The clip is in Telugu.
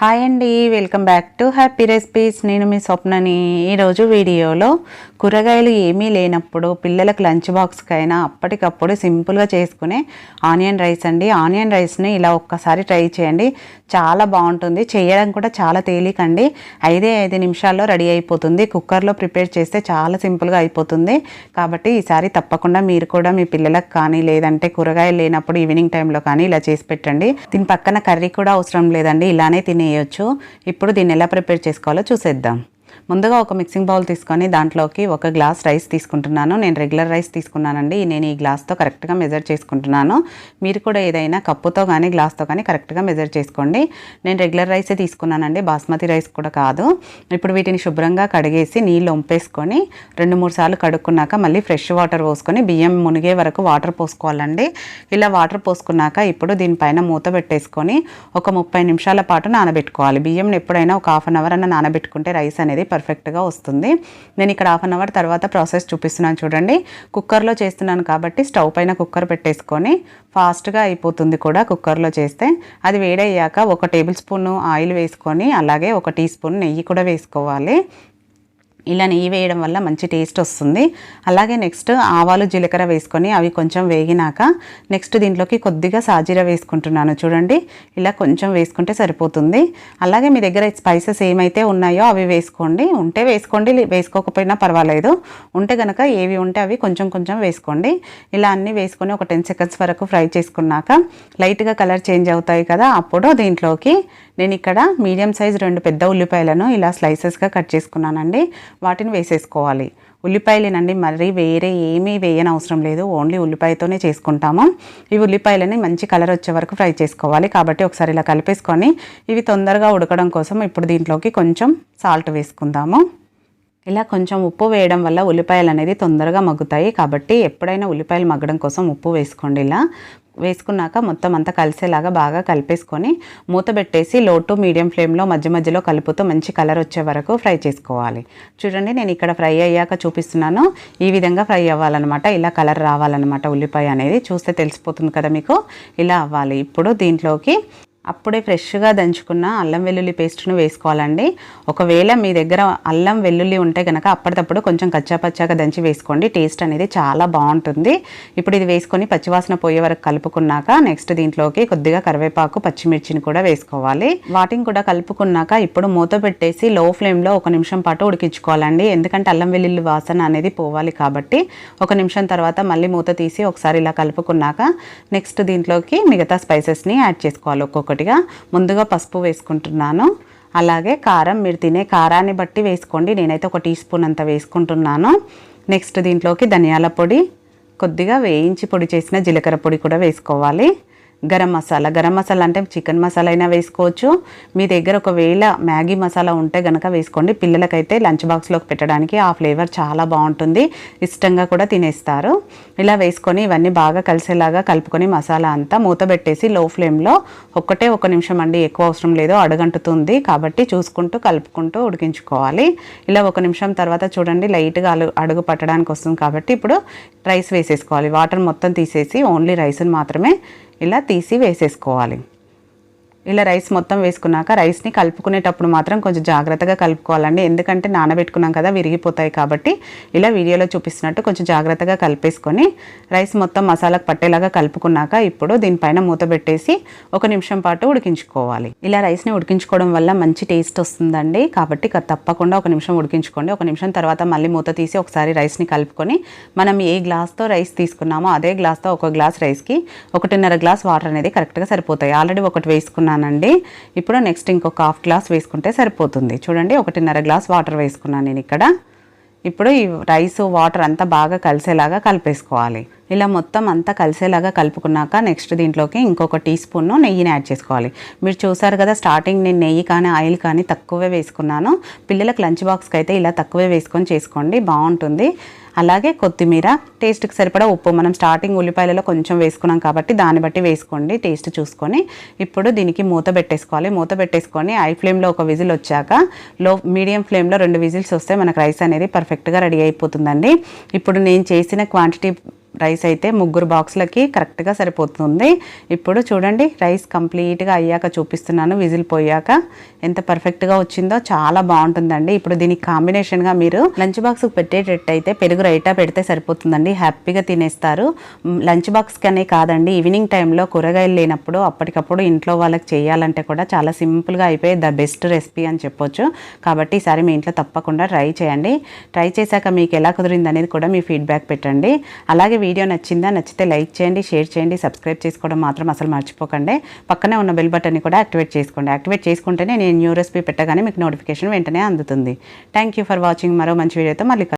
హాయ్ అండి welcome back to happy recipes నేను మీ స్వప్నని ఈరోజు వీడియోలో కూరగాయలు ఏమీ లేనప్పుడు పిల్లలకు లంచ్ బాక్స్కైనా అప్పటికప్పుడు సింపుల్గా చేసుకునే ఆనియన్ రైస్ అండి. ఆనియన్ రైస్ని ఇలా ఒక్కసారి ట్రై చేయండి. చాలా బాగుంటుంది. చేయడం కూడా చాలా తేలికండి. ఐదే ఐదు నిమిషాల్లో రెడీ అయిపోతుంది. కుక్కర్లో ప్రిపేర్ చేస్తే చాలా సింపుల్గా అయిపోతుంది. కాబట్టి ఈసారి తప్పకుండా మీరు కూడా మీ పిల్లలకు కానీ లేదంటే కూరగాయలు లేనప్పుడు ఈవినింగ్ టైంలో కానీ ఇలా చేసి పెట్టండి. దీని పక్కన కర్రీ కూడా అవసరం లేదండి. ఇలానే తినేయొచ్చు ఇప్పుడు దీన్ని ఎలా ప్రిపేర్ చేసుకోవాలో చూసేద్దాం. ముందుగా ఒక మిక్సింగ్ బౌల్ తీసుకొని దాంట్లోకి ఒక గ్లాస్ రైస్ తీసుకుంటున్నాను. నేను రెగ్యులర్ రైస్ తీసుకున్నానండి. నేను ఈ గ్లాస్తో కరెక్ట్గా మెజర్ చేసుకుంటున్నాను. మీరు కూడా ఏదైనా కప్పుతో కానీ గ్లాస్తో కానీ కరెక్ట్గా మెజర్ చేసుకోండి. నేను రెగ్యులర్ రైసే తీసుకున్నానండి. బాస్మతి రైస్ కూడా కాదు. ఇప్పుడు వీటిని శుభ్రంగా కడిగేసి నీళ్ళు వంపేసుకొని రెండు మూడు సార్లు కడుక్కున్నాక మళ్ళీ ఫ్రెష్ వాటర్ పోసుకొని బియ్యం మునిగే వరకు వాటర్ పోసుకోవాలండి. ఇలా వాటర్ పోసుకున్నాక ఇప్పుడు దీనిపైన మూత పెట్టేసుకొని ఒక ముప్పై నిమిషాల పాటు నానబెట్టుకోవాలి. బియ్యం ఎప్పుడైనా ఒక హాఫ్ అన్ అవర్ అన్న నానబెట్టుకుంటే రైస్ అనేది పర్ఫెక్ట్గా వస్తుంది. నేను ఇక్కడ హాఫ్ అన్ అవర్ తర్వాత ప్రాసెస్ చూపిస్తున్నాను చూడండి. కుక్కర్లో చేస్తున్నాను కాబట్టి స్టవ్ పైన కుక్కర్ పెట్టేసుకొని ఫాస్ట్గా అయిపోతుంది కూడా కుక్కర్లో చేస్తే. అది వేడయ్యాక ఒక టేబుల్ స్పూన్ ఆయిల్ వేసుకొని అలాగే ఒక టీ స్పూన్ నెయ్యి కూడా వేసుకోవాలి. ఇలా నెయ్యి వేయడం వల్ల మంచి టేస్ట్ వస్తుంది. అలాగే నెక్స్ట్ ఆవాలు జీలకర్ర వేసుకొని అవి కొంచెం వేగినాక నెక్స్ట్ దీంట్లోకి కొద్దిగా సాజీర వేసుకుంటున్నాను. చూడండి ఇలా కొంచెం వేసుకుంటే సరిపోతుంది. అలాగే మీ దగ్గర స్పైసెస్ ఏమైతే ఉన్నాయో అవి వేసుకోండి. ఉంటే వేసుకోండి వేసుకోకపోయినా పర్వాలేదు. ఉంటే కనుక ఏవి ఉంటే అవి కొంచెం కొంచెం వేసుకోండి. ఇలా అన్నీ వేసుకొని ఒక టెన్ సెకండ్స్ వరకు ఫ్రై చేసుకున్నాక లైట్గా కలర్ చేంజ్ అవుతాయి కదా అప్పుడు దీంట్లోకి నేను ఇక్కడ మీడియం సైజ్ రెండు పెద్ద ఉల్లిపాయలను ఇలా స్లైసెస్గా కట్ చేసుకున్నానండి. వాటిని వేసేసుకోవాలి. ఉల్లిపాయలేనండి మరీ వేరే ఏమీ వేయని అవసరం లేదు. ఓన్లీ ఉల్లిపాయతోనే చేసుకుంటాము. ఈ ఉల్లిపాయలని మంచి కలర్ వచ్చే వరకు ఫ్రై చేసుకోవాలి. కాబట్టి ఒకసారి ఇలా కలిపేసుకొని ఇవి తొందరగా ఉడకడం కోసం ఇప్పుడు దీంట్లోకి కొంచెం సాల్ట్ వేసుకుందాము. ఇలా కొంచెం ఉప్పు వేయడం వల్ల ఉల్లిపాయలు అనేది తొందరగా మగ్గుతాయి. కాబట్టి ఎప్పుడైనా ఉల్లిపాయలు మగ్గడం కోసం ఉప్పు వేసుకోండి ఇలా. వేసుకున్నాక మొత్తం అంతా కలిసేలాగా బాగా కలిపేసుకొని మూత పెట్టేసి లో టు మీడియం ఫ్లేమ్లో మధ్య మధ్యలో కలుపుతూ మంచి కలర్ వచ్చే వరకు ఫ్రై చేసుకోవాలి. చూడండి నేను ఇక్కడ ఫ్రై అయ్యాక చూపిస్తున్నాను. ఈ విధంగా ఫ్రై అవ్వాలన్నమాట. ఇలా కలర్ రావాలన్నమాట. ఉల్లిపాయ అనేది చూస్తే తెలిసిపోతుంది కదా మీకు? ఇలా అవ్వాలి. ఇప్పుడు దీంట్లోకి అప్పుడే ఫ్రెష్గా దంచుకున్న అల్లం వెల్లుల్లి పేస్ట్ను వేసుకోవాలండి. ఒకవేళ మీ దగ్గర అల్లం వెల్లుల్లి ఉంటే కనుక అప్పటికప్పుడు కొంచెం కచ్చాపచ్చాగా దంచి వేసుకోండి. టేస్ట్ అనేది చాలా బాగుంటుంది. ఇప్పుడు ఇది వేసుకొని పచ్చివాసన పోయే వరకు కలుపుకున్నాక నెక్స్ట్ దీంట్లోకి కొద్దిగా కరివేపాకు పచ్చిమిర్చిని కూడా వేసుకోవాలి. వాటిని కూడా కలుపుకున్నాక ఇప్పుడు మూత పెట్టేసి లో ఫ్లేమ్లో ఒక నిమిషం పాటు ఉడికించుకోవాలండి. ఎందుకంటే అల్లం వెల్లుల్లి వాసన అనేది పోవాలి కాబట్టి ఒక నిమిషం తర్వాత మళ్ళీ మూత తీసి ఒకసారి ఇలా కలుపుకున్నాక నెక్స్ట్ దీంట్లోకి మిగతా స్పైసెస్ని యాడ్ చేసుకోవాలి ఒక్కొక్కటి. ఒక్కొక్కటిగా ముందుగా పసుపు వేసుకుంటున్నాను. అలాగే కారం మీరు తినే కారాన్ని బట్టి వేసుకోండి. నేనైతే ఒక టీ స్పూన్ అంత వేసుకుంటున్నాను. నెక్స్ట్ దీంట్లోకి ధనియాల పొడి. కొద్దిగా వేయించి పొడి చేసిన జీలకర్ర పొడి కూడా వేసుకోవాలి. గరం మసాలా. గరం మసాలా అంటే చికెన్ మసాలా అయినా వేసుకోవచ్చు. మీ దగ్గర ఒకవేళ మ్యాగీ మసాలా ఉంటే కనుక వేసుకోండి. పిల్లలకైతే లంచ్ బాక్స్లోకి పెట్టడానికి ఆ ఫ్లేవర్ చాలా బాగుంటుంది. ఇష్టంగా కూడా తినేస్తారు. ఇలా వేసుకొని ఇవన్నీ బాగా కలిసేలాగా కలుపుకొని మసాలా అంతా మూత పెట్టేసి లో ఫ్లేమ్లో ఒక్కటే ఒక నిమిషం అండి ఎక్కువ అవసరం లేదు అడుగంటుతుంది. కాబట్టి చూసుకుంటూ కలుపుకుంటూ ఉడికించుకోవాలి. ఇలా ఒక నిమిషం తర్వాత చూడండి లైట్గా అడుగు పట్టడానికి వస్తుంది కాబట్టి ఇప్పుడు రైస్ వేసేసుకోవాలి. వాటర్ మొత్తం తీసేసి ఓన్లీ రైస్ని మాత్రమే ఇలా తీసి వేసేసుకోవాలి. ఇలా రైస్ మొత్తం వేసుకున్నాక రైస్ని కలుపుకునేటప్పుడు మాత్రం కొంచెం జాగ్రత్తగా కలుపుకోవాలండి. ఎందుకంటే నానబెట్టుకున్నాం కదా విరిగిపోతాయి కాబట్టి ఇలా వీడియోలో చూపిస్తున్నట్టు కొంచెం జాగ్రత్తగా కలిపేసుకొని రైస్ మొత్తం మసాలాకు పట్టేలాగా కలుపుకున్నాక ఇప్పుడు దీనిపైన మూత పెట్టేసి ఒక నిమిషం పాటు ఉడికించుకోవాలి. ఇలా రైస్ని ఉడికించుకోవడం వల్ల మంచి టేస్ట్ వస్తుందండి. కాబట్టి తప్పకుండా ఒక నిమిషం ఉడికించుకోండి. ఒక నిమిషం తర్వాత మళ్ళీ మూత తీసి ఒకసారి రైస్ని కలుపుకొని మనం ఏ గ్లాస్తో రైస్ తీసుకున్నామో అదే గ్లాస్తో ఒక గ్లాస్ రైస్కి ఒకటిన్నర గ్లాస్ వాటర్ అనేది కరెక్ట్గా సరిపోతాయి. ఆల్రెడీ ఒకటి వేసుకున్నానండి ఇప్పుడు నెక్స్ట్ ఇంకొక హాఫ్ గ్లాస్ వేసుకుంటే సరిపోతుంది. చూడండి ఒకటిన్నర గ్లాస్ వాటర్ వేసుకున్నాను నేను ఇక్కడ. ఇప్పుడు ఈ రైస్ వాటర్ అంతా బాగా కలిసేలాగా కలిపేసుకోవాలి. ఇలా మొత్తం అంతా కలిసేలాగా కలుపుకున్నాక నెక్స్ట్ దీంట్లోకి ఇంకొక టీ స్పూన్ను నెయ్యిని యాడ్ చేసుకోవాలి. మీరు చూసారు కదా స్టార్టింగ్ నేను నెయ్యి కానీ ఆయిల్ కానీ తక్కువే వేసుకున్నాను. పిల్లలకు లంచ్ బాక్స్కి అయితే ఇలా తక్కువే వేసుకొని చేసుకోండి బాగుంటుంది. అలాగే కొత్తిమీర టేస్ట్కి సరిపడా ఉప్పు. మనం స్టార్టింగ్ ఉల్లిపాయలలో కొంచెం వేసుకున్నాం కాబట్టి దాన్ని బట్టి వేసుకోండి టేస్ట్ చూసుకొని. ఇప్పుడు దీనికి మూత పెట్టేసుకోవాలి. మూత పెట్టేసుకొని ఐ ఫ్లేమ్లో ఒక విజిల్ వచ్చాక లో మీడియం ఫ్లేమ్లో రెండు విజిల్స్ వస్తే మనకు రైస్ అనేది పర్ఫెక్ట్గా రెడీ అయిపోతుందండి. ఇప్పుడు నేను చేసిన క్వాంటిటీ రైస్ అయితే ముగ్గురు బాక్స్లకి కరెక్ట్గా సరిపోతుంది. ఇప్పుడు చూడండి రైస్ కంప్లీట్గా అయ్యాక చూపిస్తున్నాను విజిల్ పోయాక. ఎంత పర్ఫెక్ట్గా వచ్చిందో చాలా బాగుంటుందండి. ఇప్పుడు దీనికి కాంబినేషన్గా మీరు లంచ్ బాక్స్కి పెట్టేటట్టు అయితే పెరుగు రైటా పెడితే సరిపోతుందండి. హ్యాపీగా తినేస్తారు. లంచ్ బాక్స్కనే కాదండి ఈవినింగ్ టైంలో కూరగాయలు లేనప్పుడు అప్పటికప్పుడు ఇంట్లో వాళ్ళకి చేయాలంటే కూడా చాలా సింపుల్గా అయిపోయి ద బెస్ట్ రెసిపీ అని చెప్పొచ్చు. కాబట్టి ఈసారి మీ ఇంట్లో తప్పకుండా ట్రై చేయండి. ట్రై చేశాక మీకు ఎలా కుదిరింది అనేది కూడా మీ ఫీడ్బ్యాక్ పెట్టండి. అలాగే వీడియో నచ్చిందా నచ్చితే లైక్ చేయండి షేర్ చేయండి సబ్స్క్రైబ్ చేసుకోవడం మాత్రం అసలు మర్చిపోకండి. పక్కనే ఉన్న బెల్ బటన్ని కూడా యాక్టివేట్ చేసుకోండి. యాక్టివేట్ చేసుకుంటేనే నేను న్యూ రెసిపీ పెట్టగానే మీకు నోటిఫికేషన్ వెంటనే అందుతుంది. థ్యాంక్ యూ ఫర్ వాచింగ్ మరో మంచి వీడియోతో మళ్ళీ